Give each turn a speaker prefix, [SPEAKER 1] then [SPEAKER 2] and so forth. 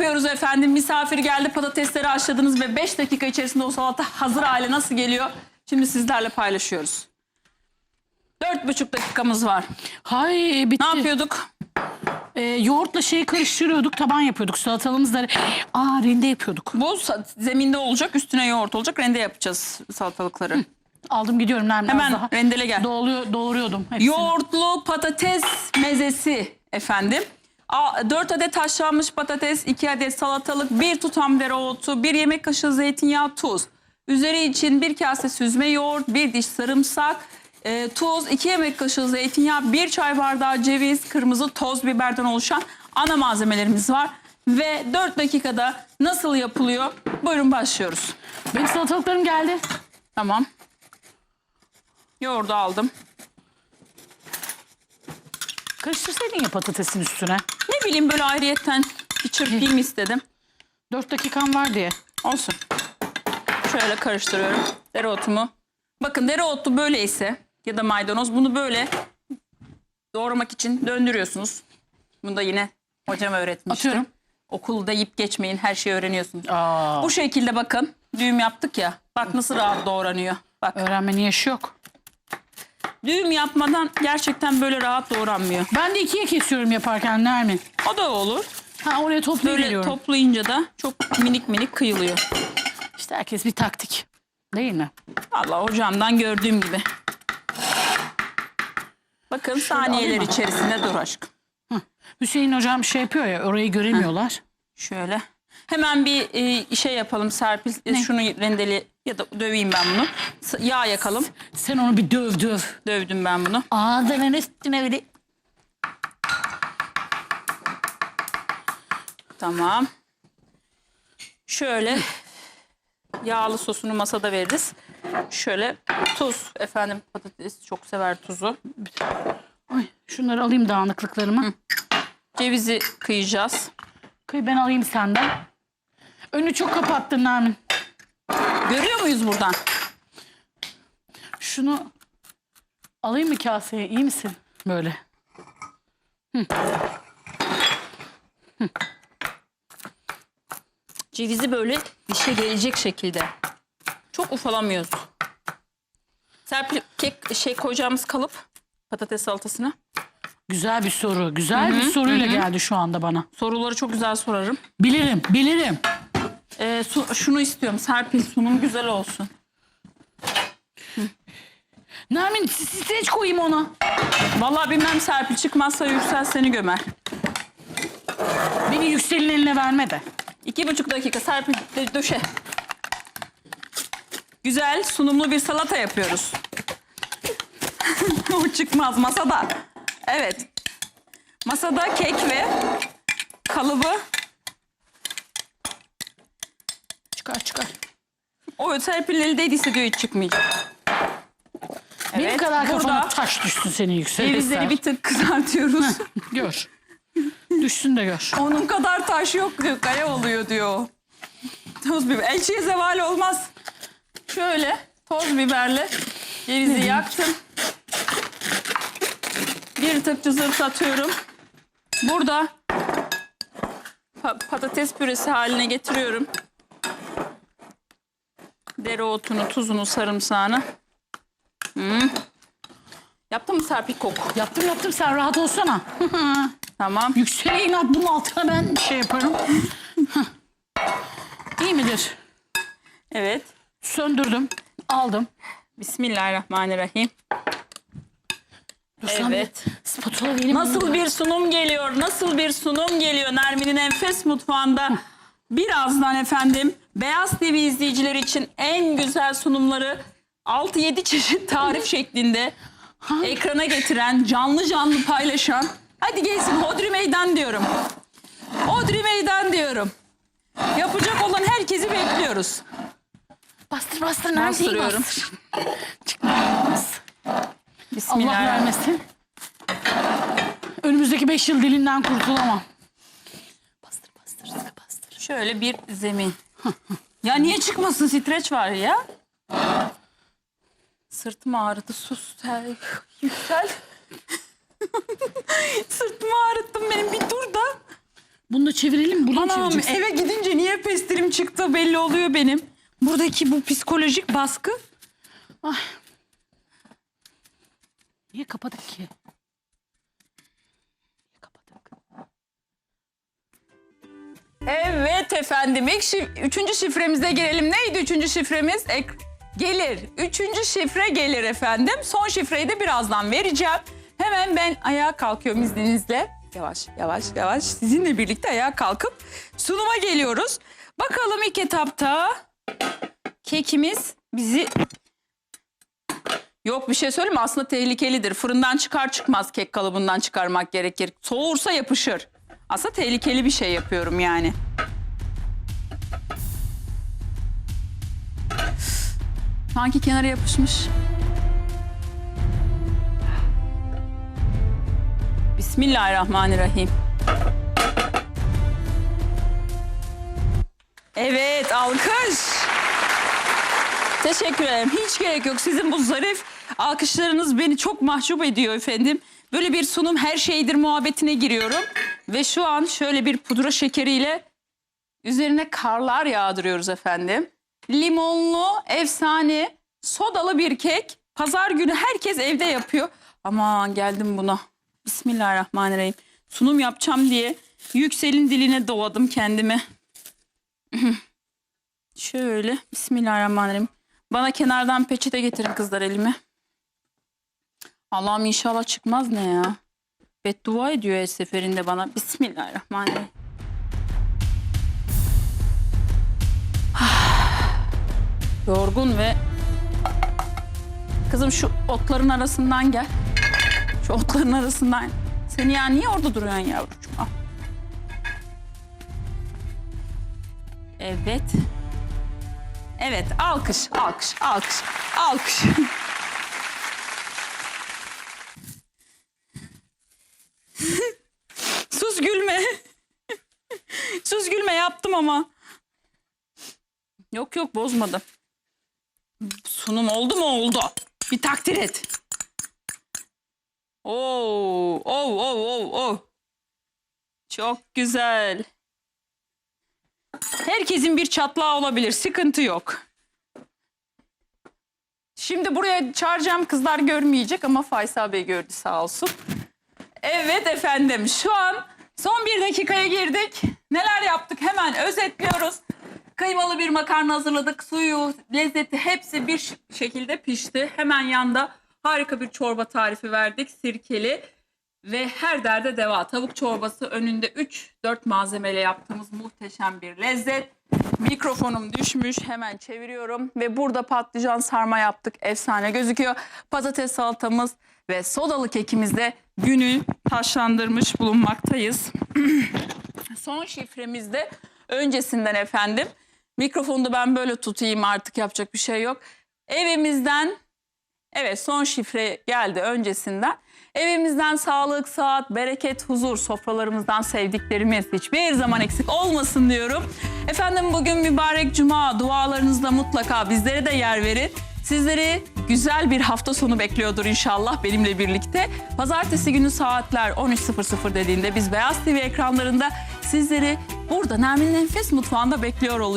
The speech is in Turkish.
[SPEAKER 1] yapıyoruz efendim. Misafir geldi patatesleri haşladınız ve 5 dakika içerisinde o salata hazır hale nasıl geliyor? Şimdi sizlerle paylaşıyoruz. Dört buçuk dakikamız var.
[SPEAKER 2] Hay bitti.
[SPEAKER 1] Ne yapıyorduk?
[SPEAKER 2] Ee, yoğurtla şeyi karıştırıyorduk, taban yapıyorduk. Salatalığımızda aa rende yapıyorduk.
[SPEAKER 1] Bu sa- zeminde olacak, üstüne yoğurt olacak. Rende yapacağız salatalıkları.
[SPEAKER 2] Aldım gidiyorum Nermin az
[SPEAKER 1] Hemen
[SPEAKER 2] daha.
[SPEAKER 1] rendele gel.
[SPEAKER 2] Doğruyordum hepsini.
[SPEAKER 1] Yoğurtlu patates mezesi efendim. 4 adet haşlanmış patates, 2 adet salatalık, 1 tutam dereotu, 1 yemek kaşığı zeytinyağı, tuz. Üzeri için 1 kase süzme yoğurt, 1 diş sarımsak, e, tuz, 2 yemek kaşığı zeytinyağı, 1 çay bardağı ceviz, kırmızı toz biberden oluşan ana malzemelerimiz var. Ve 4 dakikada nasıl yapılıyor? Buyurun başlıyoruz.
[SPEAKER 2] Benim salatalıklarım geldi.
[SPEAKER 1] Tamam. Yoğurdu aldım.
[SPEAKER 2] Karıştırsaydın ya patatesin üstüne.
[SPEAKER 1] Ne bileyim böyle ayrıyetten bir çırpayım istedim.
[SPEAKER 2] 4 dakikam var diye.
[SPEAKER 1] Olsun. Şöyle karıştırıyorum dereotumu. Bakın dereotu böyleyse ya da maydanoz bunu böyle doğramak için döndürüyorsunuz. Bunu da yine hocam öğretmişti.
[SPEAKER 2] Atıyorum.
[SPEAKER 1] Okulda yiyip geçmeyin her şeyi öğreniyorsunuz.
[SPEAKER 2] Aa,
[SPEAKER 1] Bu şekilde bakın düğüm yaptık ya. Bak nasıl rahat doğranıyor. Bak
[SPEAKER 2] öğrenmenin yaşı yok.
[SPEAKER 1] Düğüm yapmadan gerçekten böyle rahat doğranmıyor.
[SPEAKER 2] Ben de ikiye kesiyorum yaparken Nermin.
[SPEAKER 1] O da olur.
[SPEAKER 2] Ha oraya
[SPEAKER 1] Böyle
[SPEAKER 2] veriyorum.
[SPEAKER 1] toplayınca da çok minik minik kıyılıyor.
[SPEAKER 2] İşte herkes bir taktik. Değil mi?
[SPEAKER 1] Allah hocamdan gördüğüm gibi. Bakın saniyeler
[SPEAKER 2] alayım mı?
[SPEAKER 1] içerisinde dur aşkım.
[SPEAKER 2] Hüseyin hocam şey yapıyor ya orayı göremiyorlar.
[SPEAKER 1] Şöyle. Hemen bir e, şey yapalım Serpil. E, Şunu rendeli ya da döveyim ben bunu. S- Yağ yakalım.
[SPEAKER 2] Sen onu bir döv döv.
[SPEAKER 1] Dövdüm ben bunu.
[SPEAKER 2] Ağzının üstüne böyle
[SPEAKER 1] Tamam. Şöyle yağlı sosunu masada veririz. Şöyle tuz efendim patates çok sever tuzu.
[SPEAKER 2] Ay, şunları alayım dağınıklıklarımı.
[SPEAKER 1] Cevizi kıyacağız.
[SPEAKER 2] Kıy ben alayım senden. Önü çok kapattın Nermin.
[SPEAKER 1] Görüyor muyuz buradan?
[SPEAKER 2] Şunu alayım mı kaseye? İyi misin? Böyle.
[SPEAKER 1] Cevizi böyle dişe gelecek şekilde. Çok ufalamıyoruz. Serpil kek şey koyacağımız kalıp patates salatasına.
[SPEAKER 2] Güzel bir soru. Güzel bir soruyla geldi şu anda bana.
[SPEAKER 1] Soruları çok güzel sorarım.
[SPEAKER 2] Bilirim, bilirim.
[SPEAKER 1] Ee, su- şunu istiyorum Serpil sunum güzel olsun.
[SPEAKER 2] Nermin streç koyayım ona.
[SPEAKER 1] Vallahi bilmem Serpil çıkmazsa Yüksel seni gömer.
[SPEAKER 2] Beni Yüksel'in eline verme de.
[SPEAKER 1] İki buçuk dakika Serpil dö- döşe. Güzel sunumlu bir salata yapıyoruz. o çıkmaz masada. Evet. Masada kek ve kalıbı
[SPEAKER 2] Çıkar çıkar.
[SPEAKER 1] o Serpil'in eldeyse diyor hiç çıkmayacak.
[SPEAKER 2] Benim
[SPEAKER 1] Evet,
[SPEAKER 2] kadar kafana
[SPEAKER 1] burada
[SPEAKER 2] taş düşsün senin Yüksel.
[SPEAKER 1] Cevizleri bir tık kızartıyoruz.
[SPEAKER 2] Gör. Düşsün de gör.
[SPEAKER 1] Onun kadar taş yok diyor. Kaya oluyor diyor. Toz biber. Elçiye zeval olmaz. Şöyle toz biberle cevizi yaktım. Bir tık cızırt atıyorum. Burada pa- patates püresi haline getiriyorum. Dereotunu, tuzunu, sarımsağını. Hmm. Yaptın mı Serpil kok?
[SPEAKER 2] Yaptım yaptım sen rahat olsana.
[SPEAKER 1] Tamam.
[SPEAKER 2] Yüksel'e inat bunun altına ben şey yaparım. İyi midir?
[SPEAKER 1] Evet.
[SPEAKER 2] Söndürdüm. Aldım.
[SPEAKER 1] Bismillahirrahmanirrahim.
[SPEAKER 2] Dur sen
[SPEAKER 1] Evet.
[SPEAKER 2] bir Spatula vereyim.
[SPEAKER 1] Nasıl bir sunum geliyor? Nasıl bir sunum geliyor Nermin'in Enfes Mutfağı'nda? Birazdan efendim Beyaz TV izleyicileri için en güzel sunumları 6-7 çeşit tarif şeklinde ekrana getiren, canlı canlı paylaşan. Hadi gelsin Hodri Meydan diyorum. Hodri Meydan diyorum. Yapacak olan herkesi bekliyoruz.
[SPEAKER 2] Bastır bastır neredeyi
[SPEAKER 1] Bastırıyorum.
[SPEAKER 2] bastır. Çıkmaz. Allah
[SPEAKER 1] Bismillah.
[SPEAKER 2] vermesin. Önümüzdeki beş yıl dilinden kurtulamam. Bastır bastır sıkı bastır.
[SPEAKER 1] Şöyle bir zemin. Ya niye çıkmasın streç var ya? Sırtım ağrıdı sus. Yüksel. Sırtımı ağrıttın benim bir dur da.
[SPEAKER 2] Bunu da çevirelim? Bunu
[SPEAKER 1] Anam eve gidince niye pestilim çıktı belli oluyor benim. Buradaki bu psikolojik baskı.
[SPEAKER 2] Niye kapadık ki?
[SPEAKER 1] Evet efendim. İlk şif- üçüncü şifremize girelim. Neydi üçüncü şifremiz? Ek- gelir. Üçüncü şifre gelir efendim. Son şifreyi de birazdan vereceğim. Hemen ben ayağa kalkıyorum izninizle. Yavaş yavaş yavaş sizinle birlikte ayağa kalkıp sunuma geliyoruz. Bakalım ilk etapta kekimiz bizi... Yok bir şey söyleyeyim? Aslında tehlikelidir. Fırından çıkar çıkmaz kek kalıbından çıkarmak gerekir. Soğursa yapışır. Aslında tehlikeli bir şey yapıyorum yani. Sanki kenara yapışmış. Bismillahirrahmanirrahim. Evet alkış. Teşekkür ederim. Hiç gerek yok. Sizin bu zarif alkışlarınız beni çok mahcup ediyor efendim. Böyle bir sunum her şeydir muhabbetine giriyorum. Ve şu an şöyle bir pudra şekeriyle üzerine karlar yağdırıyoruz efendim. Limonlu, efsane, sodalı bir kek. Pazar günü herkes evde yapıyor. Aman geldim buna. Bismillahirrahmanirrahim. Sunum yapacağım diye yükselin diline doğadım kendimi. Şöyle Bismillahirrahmanirrahim. Bana kenardan peçete getirin kızlar elime. Allah'ım inşallah çıkmaz ne ya. Beddua ediyor her seferinde bana. Bismillahirrahmanirrahim. Yorgun ve kızım şu otların arasından gel. Şu otların arasından. Seni ya niye orada duruyorsun yavrucuğum? Al. Evet. Evet alkış, alkış, alkış, alkış. Sus gülme. Sus gülme yaptım ama. Yok yok bozmadım. Sunum oldu mu oldu. Bir takdir et. Oo, oo, oo, oo, oo. Çok güzel. Herkesin bir çatlağı olabilir. Sıkıntı yok. Şimdi buraya çağıracağım kızlar görmeyecek ama Faysal Bey gördü sağ olsun. Evet efendim şu an son bir dakikaya girdik. Neler yaptık hemen özetliyoruz. Kıymalı bir makarna hazırladık. Suyu, lezzeti hepsi bir şekilde pişti. Hemen yanda harika bir çorba tarifi verdik. Sirkeli ve her derde deva. Tavuk çorbası önünde 3-4 malzemeyle yaptığımız muhteşem bir lezzet. Mikrofonum düşmüş hemen çeviriyorum ve burada patlıcan sarma yaptık. Efsane gözüküyor. Patates salatamız ve sodalı kekimizde günü taşlandırmış bulunmaktayız. Son şifremizde öncesinden efendim. Mikrofonu ben böyle tutayım artık yapacak bir şey yok. Evimizden Evet son şifre geldi öncesinden. Evimizden sağlık, saat, bereket, huzur, sofralarımızdan sevdiklerimiz hiçbir zaman eksik olmasın diyorum. Efendim bugün mübarek cuma dualarınızda mutlaka bizlere de yer verin. Sizleri güzel bir hafta sonu bekliyordur inşallah benimle birlikte. Pazartesi günü saatler 13.00 dediğinde biz Beyaz TV ekranlarında sizleri burada Nermin'in Enfes Mutfağı'nda bekliyor olacağız.